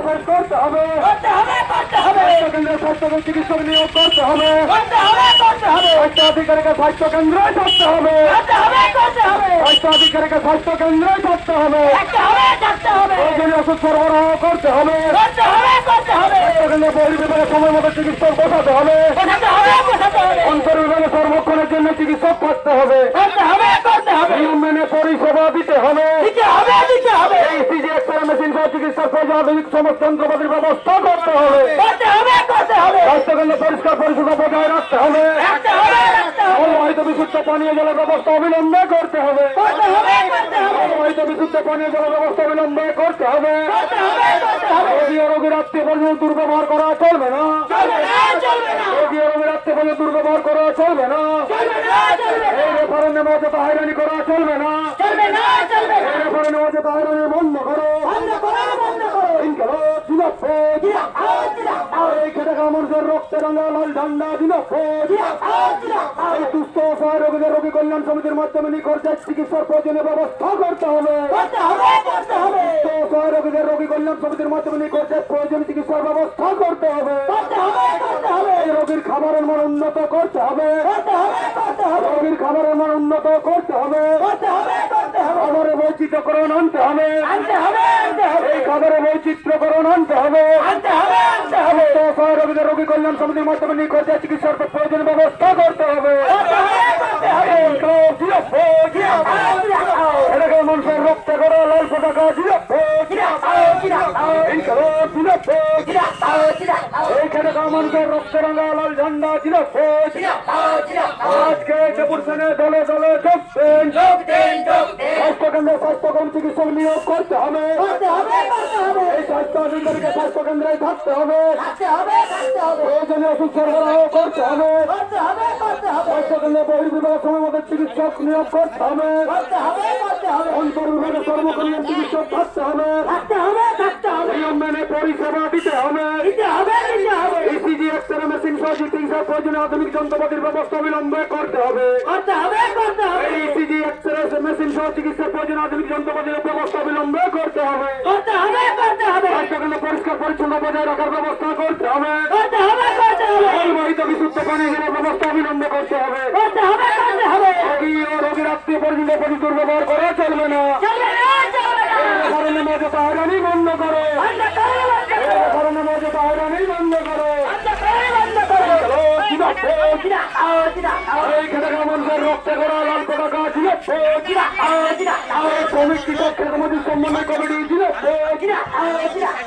করতে হবে। করতে হবে করতে হবে। স্বাস্থ্যকেন্দ্রে স্বাস্থ্য চিকিৎসক নিয়োগ করতে হবে। করতে হবে করতে হবে। স্বাস্থ্য আধিকারিকের স্বাস্থ্য কেন্দ্রে থাকতে হবে। করতে হবে করতে হবে। স্বাস্থ্য আধিকারিকের স্বাস্থ্য কেন্দ্রে থাকতে হবে। থাকতে হবে থাকতে হবে। প্রয়োজনীয় ওষুধ সরবরাহ করতে হবে। করতে হবে করতে হবে। স্বাস্থ্যকেন্দ্রে বহির্বিভাগে সময় মতো চিকিৎসক বসাতে হবে। বোঝাতে হবে বোঝাতে হবে। অন্তর্বিভাগে সর্বক্ষণের জন্য চিকিৎসক করতে হবে। করতে হবে করতে হবে। নিয়ম মেনে পরিষেবা দিতে হবে দিতে হবে এই সিজি এক্সরে মেশিন সহ চিকিৎসার প্রয়োজন আধুনিক সমস্ত যন্ত্রপাতির ব্যবস্থা করতে হবে। স্বাস্থ্যকেন্দ্রে পরিষ্কার পরিচ্ছন্ন বজায় রাখতে হবে। অবহিত বিশুদ্ধ পানীয় জলের ব্যবস্থা অবিলম্বে করতে হবে। অবহিত বিশুদ্ধ পানীয় জলের ব্যবস্থা অবিলম্বে করতে হবে। রোগীর আত্মীয় পর্যন্ত দুর্ব্যবহার করা চলবে না। চলবে না চলবে না। রোগী ও রোগীর আত্মীয় পর্যন্ত দুর্ব্যবহার করা চলবে না। এই রেফারেন্ডে হয়রানি করা চলবে না। এই রেফারেন্ডে হয়রানি বন্ধ করো বন্ধ করো বন্ধ করো ইনকালাব জিন্দাবাদ। জিরাফাও জিরাফাও এই খেটে খাওয়া মানুষের রক্তে রাঙা লাল ঝান্ডা এই অসহায় রোগীদের রোগী কল্যাণ সমিতির মাধ্যমে নিখরচায় চিকিৎসার প্রয়োজনীয় ব্যবস্থা করতে হবে। অসহায় রোগীদের রোগী কল্যাণ সমিতির মাধ্যমে নিখরচায় প্রয়োজনীয় চিকিৎসার ব্যবস্থা করতে হবে। এই রোগীর খাবারের মান উন্নত করতে হবে। করতে করতে হবে। রোগীর খাবারের মান উন্নত করতে হবে। খাবারে বৈচিত্র্যকরণ আনতে হবে। আনতে হবে এই খাবারে বৈচিত্র্যকরণ আনতে হবে। আনতে হবে আনতে হবে। রোগীদের রোগী কল্যাণ সমিতির মাধ্যমে নিখরচায় চিকিৎসার প্রয়োজনীয় ব্যবস্থা করতে হবে। এটাকে মানুষের রক্তে করা লাল পতাকা লাল ঝান্ডা আজকে চেপুরসেনে দলে দলে যোগ দেন। স্বাস্থ্যকেন্দ্রে স্বাস্থ্যকর্ম চিকিৎসক নিয়োগ করতে হবে। এই স্বাস্থ্য স্বাস্থ্যকেন্দ্রে থাকতে হবে। প্রয়োজনীয় ওষুধ সরবরাহ করতে হবে। স্বাস্থ্যকেন্দ্রে বহির্বিভাগ সময় মতো চিকিৎসক নিয়োগ করতে হবে। হবে করতে সর্বকালীন চিকিৎসক থাকতে হবে নিয়ম মেনে পরিষেবা দিতে হবে। ইসিজি এক্সরে মেশিন সহ চিকিৎসার প্রয়োজনীয় আধুনিক যন্ত্রপাতির ব্যবস্থা অবিলম্বে করতে হবে। ইসিজি এক্সরে মেশিন সহ চিকিৎসার প্রয়োজনীয় আধুনিক যন্ত্রপাতির ব্যবস্থা অবিলম্বে করতে হবে। স্বাস্থ্যকেন্দ্র পরিষ্কার পরিচ্ছন্ন বজায় রাখার ব্যবস্থা করতে হবে। পরিবাহিত বিশুদ্ধ পানি ব্যবস্থা অবিলম্বে করতে হবে। রোগী ও রোগীর আত্মীয় দুর্ব্যবহার করা চলবে না। চলবে না চলবে বন্ধ করো। শ্রমিক কৃষক খেতে সম্মানের কমিটি জিরাফাও